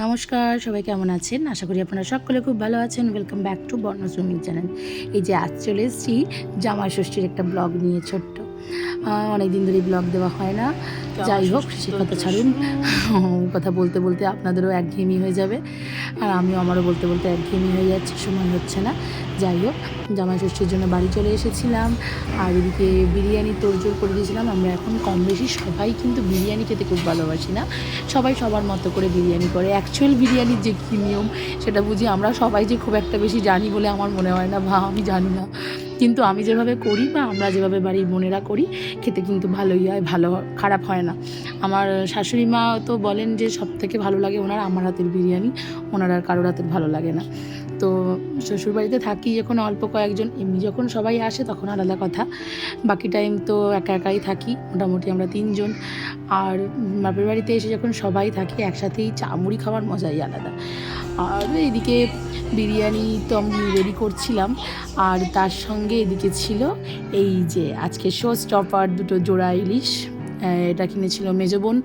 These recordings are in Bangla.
নমস্কার, সবাই কেমন আছেন? আশা করি আপনারা সকলে খুব ভালো আছেন। Welcome back to Borno swimming channel এই যে আজ চলে এসেছি জামা ষষ্ঠীর একটা ব্লগ নিয়ে ছোট্ট অনেক দিন ধরে ব্লগ দেওয়া হয় না। যাই হোক সে কথা ছাড়ুন। কথা বলতে বলতে আপনাদেরও একঘেয়েমি হয়ে যাবে। আর আমিও আমারও বলতে বলতে একঘেয়েমি হয়ে যাচ্ছে সময় হচ্ছে না। যাই হোক জামাই ষষ্ঠীর জন্য বাড়ি চলে এসেছিলাম। আর এদিকে বিরিয়ানি তোড়জোড় করে দিয়েছিলাম। আমরা এখন কম বেশি সবাই কিন্তু বিরিয়ানি খেতে খুব ভালোবাসি না। সবাই সবার মতো করে বিরিয়ানি করে। অ্যাকচুয়াল বিরিয়ানির যে কী নিয়ম সেটা বুঝি আমরা সবাই যে খুব একটা বেশি জানি বলে আমার মনে হয় না বা আমি জানি না। কিন্তু আমি যেভাবে করি বা আমরা যেভাবে বাড়ির বোনেরা করি, খেতে কিন্তু ভালোই হয়, ভালো, খারাপ হয় না। আমার শাশুড়ি মা তো বলেন যে সব থেকে ভালো লাগে ওনার, আমার হাতের বিরিয়ানি, ওনার আর কারোর হাতের ভালো লাগে না। তো শ্বশুরবাড়িতে থাকি যখন অল্প কয়েকজন, এমনি যখন সবাই আসে তখন আলাদা কথা। বাকি টাইম তো একা একাই থাকি, মোটামুটি আমরা তিনজন। আর বাপের বাড়িতে এসে যখন সবাই থাকে, একসাথেই চা মুড়ি খাওয়ার মজাই আলাদা। আর এদিকে বিরিয়ানি তো আমি রেডি করছিলাম, আর তার সঙ্গে এদিকে ছিল এই যে আজকে শো স্টপার দুটো জোড়া ইলিশ। এটা কিনেছিল মেজো বোন।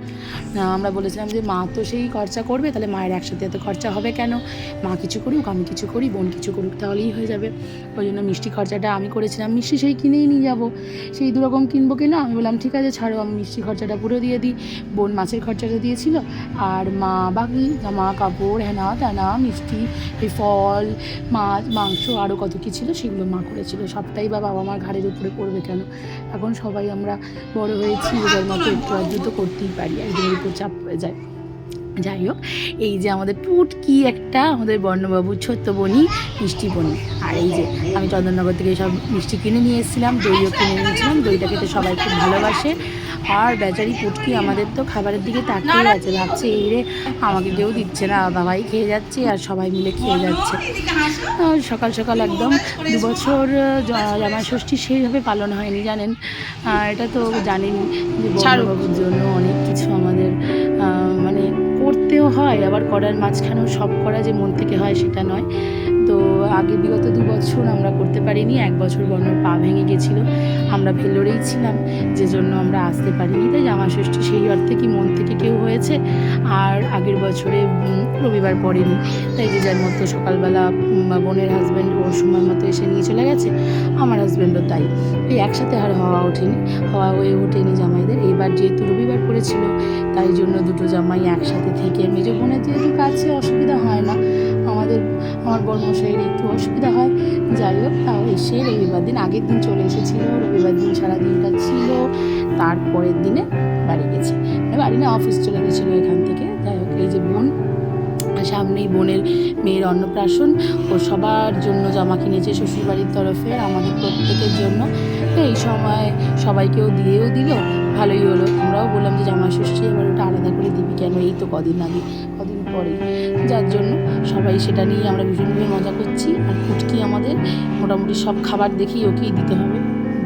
আমরা বলেছিলাম যে, মা তো সেই খরচা করবে, তাহলে মায়ের একসাথে এত খরচা হবে কেন? মা কিছু করুক, আমি কিছু করি, বোন কিছু করুক, তাহলেই হয়ে যাবে। ওই জন্য মিষ্টি খরচাটা আমি করেছিলাম। মিষ্টি সেই কিনেই নিয়ে যাব। সেই দুরকম কিনবো কিনা আমি বললাম, ঠিক আছে, ছাড়ো, আমি মিষ্টি খরচাটা পুরো দিয়ে দিই। বোন মাছের খরচাটা দিয়েছিল। আর মা বাকি জামা কাপড়, হেনা তেনা মিষ্টি, এই ফল, মাছ, মাংস আরও কত কী ছিল, সেগুলো মা করেছিল। সবটাই বা বাবা মার ঘাড়ের উপরে পড়বে কেন? এখন সবাই আমরা বড় হয়েছি এদের মতো একটু আধটু তো করতেই পারি একদম উপর চাপ হয়ে যায়। যাই হোক এই যে আমাদের টুটকি একটা আমাদের বর্ণবাবু ছোট্ট বনি মিষ্টি বনি। আর এই যে আমি চন্দননগর থেকে সব মিষ্টি কিনে নিয়ে এসেছিলাম দইও কিনে নিয়েছিলাম দইটা খেতে সবাই খুব ভালোবাসে। আর বেচারি পুটকি আমাদের তো খাবারের দিকে তাকিয়ে আছে ভাবছে এই রে আমাকে কেউ দিচ্ছে না বাবাই খেয়ে যাচ্ছে আর সবাই মিলে খেয়ে যাচ্ছে। আর সকাল সকাল একদম দু বছর জ- জামাই ষষ্ঠী সেইভাবে পালন হয়নি জানেন? এটা তো জানেনই যে বড়বাবুর জন্য অনেক হয় আবার করার মাঝখানেও সব করা যে মন থেকে হয় সেটা নয়। আগে বিগত দু বছর আমরা করতে পারিনি, এক বছর বর্ণর পা ভেঙে গেছিল। আমরা ভেলোরেই ছিলাম, যে জন্য আমরা আসতে পারিনি। তাই জামা ষষ্ঠী সেই অর্থে কি মন থেকে কেউ হয়েছে? আর আগের বছরে রবিবার পড়েনি। তাই যে যার মতো সকালবেলা বোনের হাজব্যান্ড ওর সময় মতো এসে নিয়ে চলে গেছে, আমার হাজব্যান্ডও তাই। এই একসাথে আর হওয়া ওঠেনি, হওয়া হয়ে ওঠেনি জামাইদের। এইবার যেহেতু রবিবার পড়েছিল, তাই জন্য দুটো জামাই একসাথে থেকে, মেজো বোনের যেহেতু কাছে, অসুবিধা হয় না। আমাদের আমার বর্মশাইয়ের একটু অসুবিধা হয়। যাই হোক তাও এসে রবিবার দিন আগের দিন চলে এসেছিল। রবিবার দিন সারা দিনটা ছিল, তারপরের দিনে বাড়ি গেছে। মানে বাড়ি না, অফিস চলে গেছিল এখান থেকে। যাই হোক, এই যে বোন, সামনেই বোনের মেয়ের অন্নপ্রাশন। ও সবার জন্য জামা কিনেছে শ্বশুরবাড়ির তরফে আমাদের প্রত্যেকের জন্য। এই সময় সবাইকেও দিয়েও দিল। ভালোই হলো। আমরাও বললাম যে জামা ষষ্ঠী, এবার ওটা আলাদা করে দিবি কেন? এই তো কদিন আগে, কদিন পরে যার জন্য সবাই সেটা নিয়ে আমরা ভীষণভাবে মজা করছি। আর ফুটকি আমাদের মোটামুটি সব খাবার দেখেই ওকেই দিতে হবে।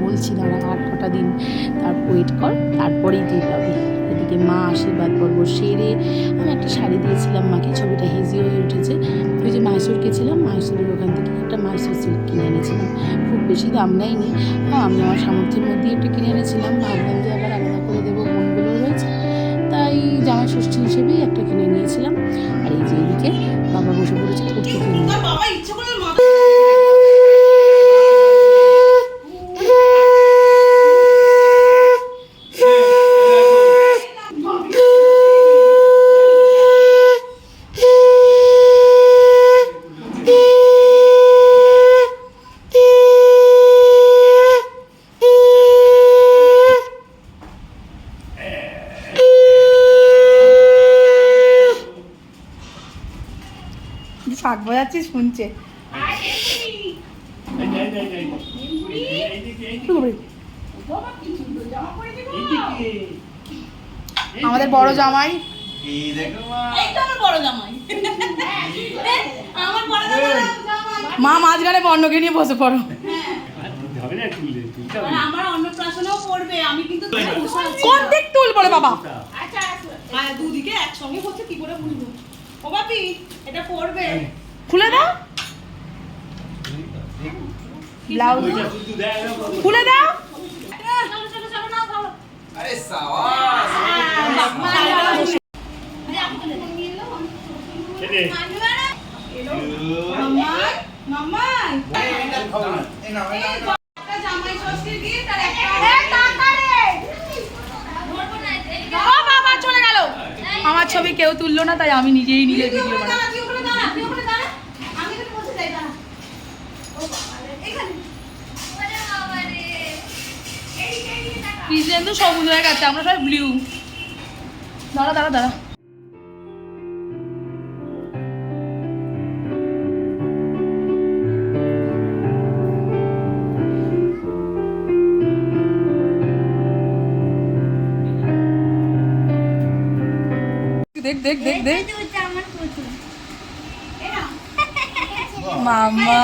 বলছি, দাঁড়া, আর কটা দিন তার ওয়েট কর, তারপরেই তুই পাবি। এদিকে মা আশীর্বাদ পর্ব সেরে আমি একটা শাড়ি দিয়েছিলাম মাকে, ছবিটা হেজি হয়ে উঠেছে। ওই যে মাইসুর গেছিলাম মাইসুরের ওখান থেকে একটা মাইসুর সিল্ক কিনে এনেছিলাম। খুব বেশি দাম নেয়নি। হ্যাঁ আমি আমার সামর্থ্যের মধ্যে একটু কিনে এনেছিলাম। ভাবলাম যে আবার আলাদা করে দেবো বোনগুলো রয়েছে? তাই জামা ষষ্ঠী হিসেবেই একটা কিনে নিয়েছিলাম। এই যে এদিকে বাবা বসে পড়েছে কুর্তি কিনে শাক বাজাচ্ছি শুনছে। আমাদের বড় জামাই। এই তো আমার বড় জামাই আমার বড় জামাই মা মাঝখানে বর্ণকে নিয়ে বসে পড়ো। আমার অন্নপ্রাশনেও পড়বে আমি কিন্তু কোন দিক তুল বলে বাবা? আচ্ছা আর দুদিকে একসঙ্গে হচ্ছে কি করে বলব? ও বাপি এটা পড়বে খুলে দাও। ব্লাউজ। খুলে দাও। চলো চলো চলো না ছবি কেউ তুললো না তাই আমি নিজেই নিজে ভিডিও বানাই সবুজ হয়ে গেছে আমরা সবাই ব্লু দাঁড়া দাঁড়া দাঁড়া। দেখ দেখ দেখ দেখ। মামা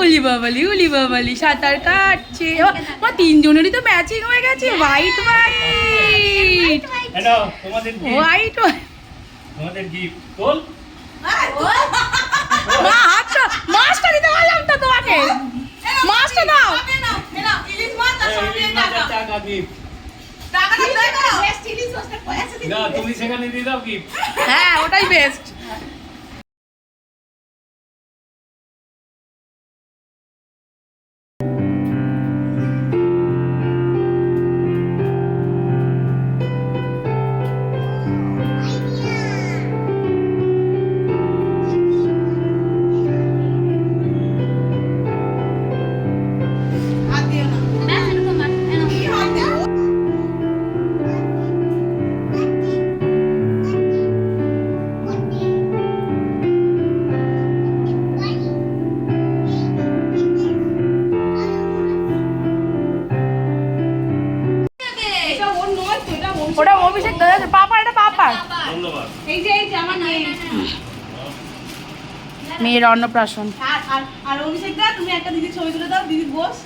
উলি বাবালি উলি বাবালি সাঁতার কাটছে। ও, মা তিনজনেরই তো ম্যাচিং হয়ে গেছে হোয়াইট হোয়াইট হোয়াইট তোমাদের গিফট বল মা আচ্ছা মাছটা দিতে পারলাম তো তোমাকে। মাছটা দাও। নাও, ইলিশ মাছ আর না তুমি সেখানে দিয়ে দাও গিফট হ্যাঁ ওটাই বেস্ট ধন্যবাদ। এই যে, এই যে আমার মেয়ে। মেয়ের অন্নপ্রাশন। আর আর আর অভিষেক দা তুমি একটা দিদির ছবি তুলে দাও দিদি বস।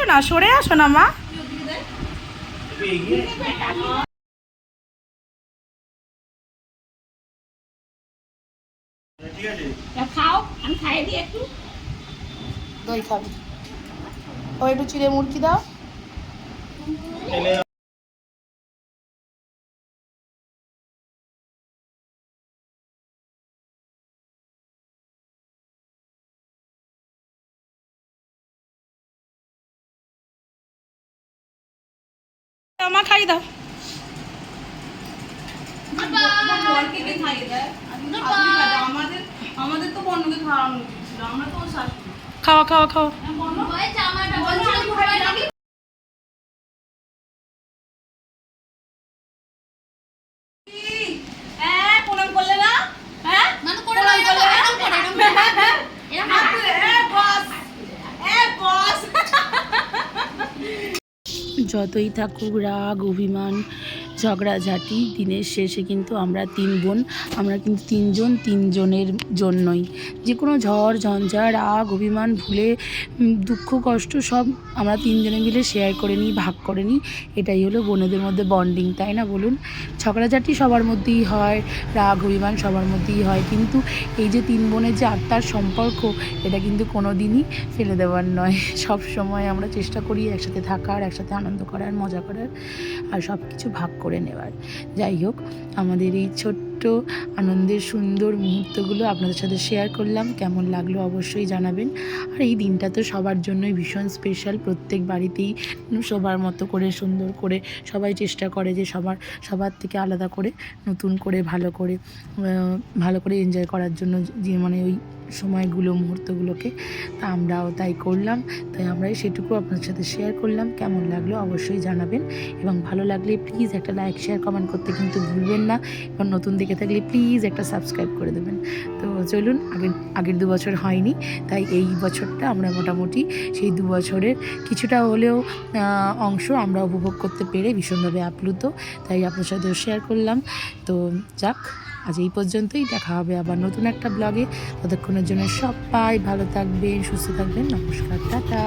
আসো না সরে আসো না মা। ওই এগিয়ে খাও আমি খাইয়ে একটু। দই খাবে। ও একটু চিড়ে মুরগি দাও। তো খাই দাও। খাওয়া খাওয়া খাওয়া হ্যাঁ, বর্ণ বর্ণ কি? হ্যাঁ, প্রণাম করলে না? হ্যাঁ? প্রণাম করলে না? হাত তুলে, এ বস, এ বস। যতই থাকুক রাগ অভিমান ঝগড়াঝাটি, দিনের শেষে কিন্তু আমরা তিন বোন, আমরা কিন্তু তিনজন তিনজনের জন্যই। যে কোনো ঝড় ঝঞ্ঝা রাগ অভিমান, ভুলে দুঃখ, কষ্ট সব আমরা তিনজনে মিলে শেয়ার করে নিই, ভাগ করে নিই। এটাই হলো বোনেদের মধ্যে বন্ডিং তাই না বলুন? ঝগড়াঝাটি সবার মধ্যেই হয়, রাগ, অভিমান সবার মধ্যেই হয়। কিন্তু এই যে তিন বোনের যে আত্মার সম্পর্ক, এটা কিন্তু কোনো দিনই ফেলে দেওয়ার নয়। সব সময় আমরা চেষ্টা করি একসাথে থাকার, একসাথে আনন্দ করার, মজা করার, আর সব কিছু ভাগ করে। নেওয়ার। যাই হোক, আমাদের এই ছোট্ট আনন্দের সুন্দর মুহূর্তগুলো আপনাদের সাথে শেয়ার করলাম। কেমন লাগল অবশ্যই জানাবেন। আর এই দিনটা তো সবার জন্যই ভীষণ স্পেশাল প্রত্যেক বাড়িতেই সবার মতো করে, সুন্দর করে সবাই চেষ্টা করে যে সবার সবার থেকে আলাদা করে, নতুন করে ভালো করে ভালো করে এনজয় করার জন্য যে মানে ওই সময়গুলো, মুহূর্তগুলোকে। তা আমরাও তাই করলাম। তাই আমরাই সেটুকু আপনার সাথে শেয়ার করলাম। কেমন লাগল অবশ্যই জানাবেন। এবং ভালো লাগলে প্লিজ একটা লাইক শেয়ার কমেন্ট করতে কিন্তু ভুলবেন না। এবং নতুন দেখে থাকলে প্লিজ একটা সাবস্ক্রাইব করে দেবেন। তো চলুন, আগের আগের দু বছর হয়নি। তাই এই বছরটা আমরা মোটামুটি সেই দু বছরের কিছুটা হলেও অংশ আমরা উপভোগ করতে পেরে ভীষণভাবে আপ্লুত। তাই আপনার সাথেও শেয়ার করলাম। তো যাক আজ এই পর্যন্তই। দেখা হবে আবার নতুন একটা ব্লগে। ততক্ষণের জন্য সবাই ভালো থাকবেন, সুস্থ থাকবেন। নমস্কার, টাটা।